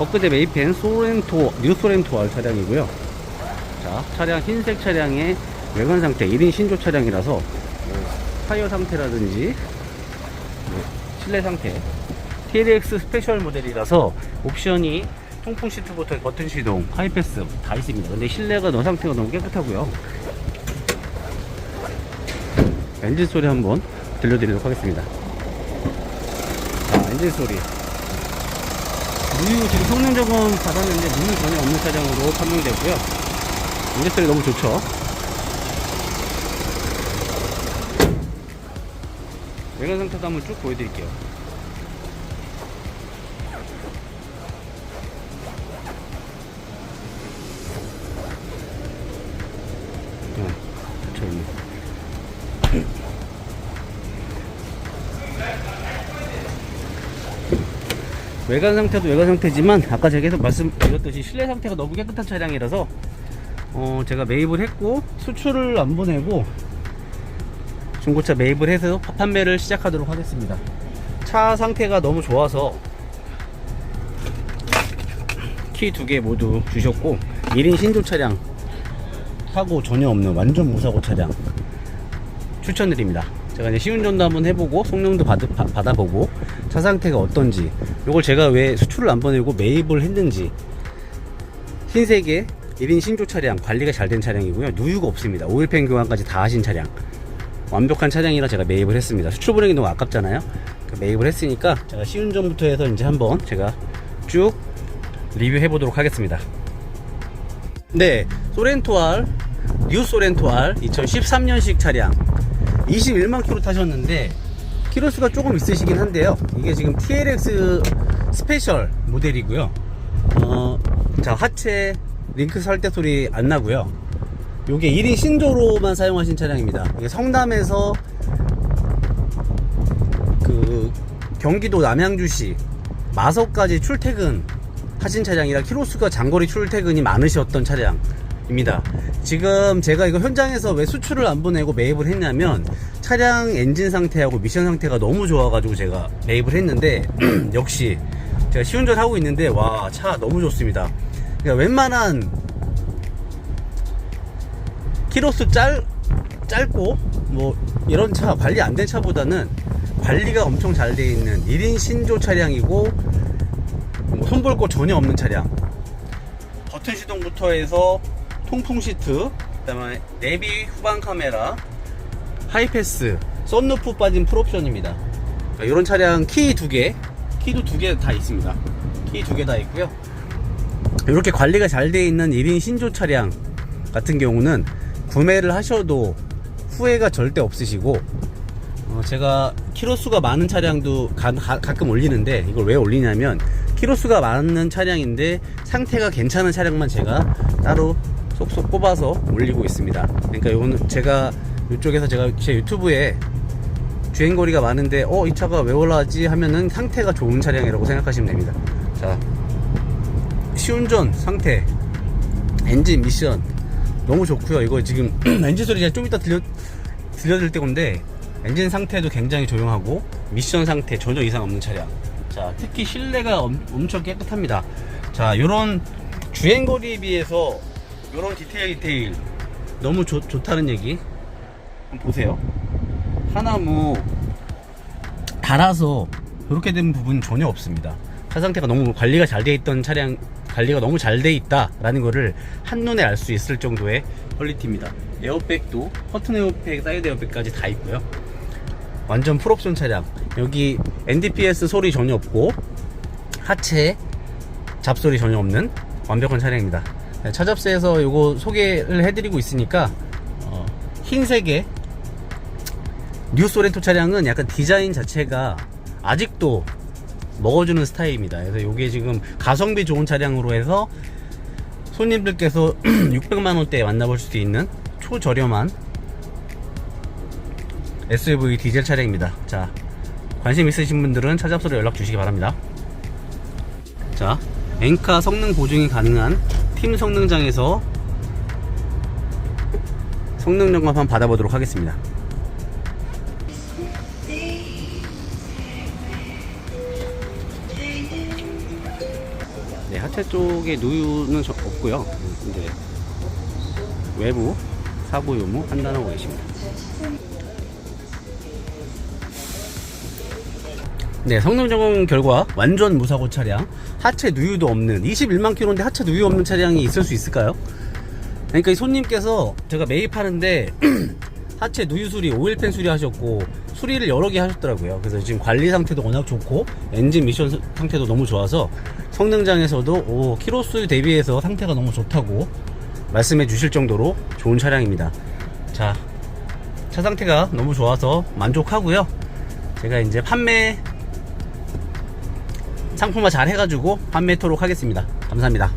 버크대 메이펜 소렌토 뉴 소렌토 R 차량이고요. 자 차량 흰색 차량의 외관 상태 1인 신조 차량이라서 뭐, 타이어 상태라든지 뭐, 실내 상태 TLX 스페셜 모델이라서 옵션이 통풍 시트부터 버튼 시동, 하이패스 다 있습니다. 근데 실내가 너 상태가 너무 깨끗하고요. 엔진 소리 한번 들려드리도록 하겠습니다. 자, 엔진 소리. 무유 지금 성능 점검 받았는데 무유 전혀 없는 차량으로 판명되고요. 소리 너무 좋죠. 외관 상태도 한번 쭉 보여드릴게요. 네, 닫혀있네. 외관 상태도 외관 상태지만 아까 제가 계속 말씀드렸듯이 실내 상태가 너무 깨끗한 차량이라서 어 제가 매입을 했고 수출을 안 보내고 중고차 매입을 해서 파- 판매를 시작하도록 하겠습니다 차 상태가 너무 좋아서 키 두 개 모두 주셨고 1인 신조 차량 사고 전혀 없는 완전 무사고 차량 추천드립니다. 제가 이제 시운전도 한번 해보고 성능도 받, 아보고 차 상태가 어떤지 이걸 제가 왜 수출을 안 보내고 매입을 했는지 흰색의 1인 신조 차량 관리가 잘 된 차량이고요. 누유가 없습니다. 오일팬 교환까지 다 하신 차량 완벽한 차량이라 제가 매입을 했습니다. 수출 보내기 너무 아깝잖아요. 그 매입을 했으니까 제가 시운전부터 해서 이제 한번 제가 쭉 리뷰해 보도록 하겠습니다. 네, 소렌토알, 뉴 소렌토알 2013년식 차량 21만 킬로 타셨는데 키로수가 조금 있으시긴 한데요. 이게 지금 TLX 스페셜 모델이고요. 어, 자 하체 링크 살때 소리 안 나고요. 요게 1인 신조로만 사용하신 차량입니다. 이게 성남에서 그 경기도 남양주시 마석까지 출퇴근 하신 차량이라 키로수가 장거리 출퇴근이 많으셨던 차량 입니다. 지금 제가 이거 현장에서 왜 수출을 안 보내고 매입을 했냐면 차량 엔진 상태하고 미션 상태가 너무 좋아 가지고 제가 매입을 했는데 역시 제가 시운전 하고 있는데 와 차 너무 좋습니다. 그러니까 웬만한 키로수 짧 짧고 뭐 이런 차 관리 안 된 차보다는 관리가 엄청 잘 돼 있는 1인 신조 차량이고 뭐 손볼 거 전혀 없는 차량 버튼 시동부터 해서 통풍 시트 그다음에 내비 후방 카메라 하이패스 썬루프 빠진 풀옵션입니다. 그러니까 이런 차량 키 두 개 키도 두 개 다 있습니다. 키 두 개 다 있고요. 이렇게 관리가 잘돼 있는 1인 신조 차량 같은 경우는 구매를 하셔도 후회가 절대 없으시고 어, 제가 키로수가 많은 차량도 가, 끔 올리는데 이걸 왜 올리냐면 키로수가 많은 차량인데 상태가 괜찮은 차량만 제가 따로 쏙쏙 뽑아서 올리고 있습니다. 그러니까 이거는 제가 이쪽에서 제가 제 유튜브에 주행거리가 많은데 어 이 차가 왜 올라왔지 하면은 상태가 좋은 차량이라고 생각하시면 됩니다. 자 시운전 상태 엔진 미션. 너무 좋고요. 이거 지금 엔진 소리 제가 좀 이따 들려 들려드릴 건데 엔진 상태도 굉장히 조용하고 미션 상태 전혀 이상 없는 차량. 자 특히 실내가 엄, 엄청 깨끗합니다. 자 요런 주행거리에 비해서 요런 디테일 디테일. 너무 좋, 좋다는 얘기? 한번 보세요. 하나무 달아서 이렇게 된 부분 전혀 없습니다. 차 상태가 너무 관리가 잘 돼 있던 차량 관리가 너무 잘 돼 있다라는 거를 한눈에 알 수 있을 정도의 퀄리티입니다. 에어백도 커튼 에어백, 사이드 에어백까지 다 있고요. 완전 풀옵션 차량. 여기 NDPS 소리 전혀 없고 하체 잡소리 전혀 없는 완벽한 차량입니다 네, 차잡스에서 이거 소개를 해드리고 있으니까 어, 흰색의 뉴 소렌토 차량은 약간 디자인 자체가 아직도 먹어주는 스타일입니다. 그래서 이게 지금 가성비 좋은 차량으로 해서 손님들께서 600만 원대에 만나볼 수도 있는 초저렴한 SUV 디젤 차량입니다. 자, 관심 있으신 분들은 차잡소로 연락 주시기 바랍니다. 자, 엔카 성능 보증이 가능한 팀 성능장에서 성능 점검 한번 받아보도록 하겠습니다. 네, 하체 쪽에 누유는 저- 없고요. 이제 외부 사고 유무 판단하고 계십니다. 네, 성능 점검 결과 완전 무사고 차량, 하체 누유도 없는 21만 킬로인데 하체 누유 없는 차량이 있을 수 있을까요? 그러니까 이 손님께서 제가 매입하는데 하체 누유 수리, 오일팬 수리 하셨고 수리를 여러 개 하셨더라고요. 그래서 지금 관리 상태도 워낙 좋고 엔진 미션 스- 상태도 너무 좋아서 성능장에서도 오, 키로수 대비해서 상태가 너무 좋다고 말씀해 주실 정도로 좋은 차량입니다. 자, 차 상태가 너무 좋아서 만족하고요. 제가 이제 판매 상품화 잘 해가지고 판매토록 하겠습니다. 감사합니다.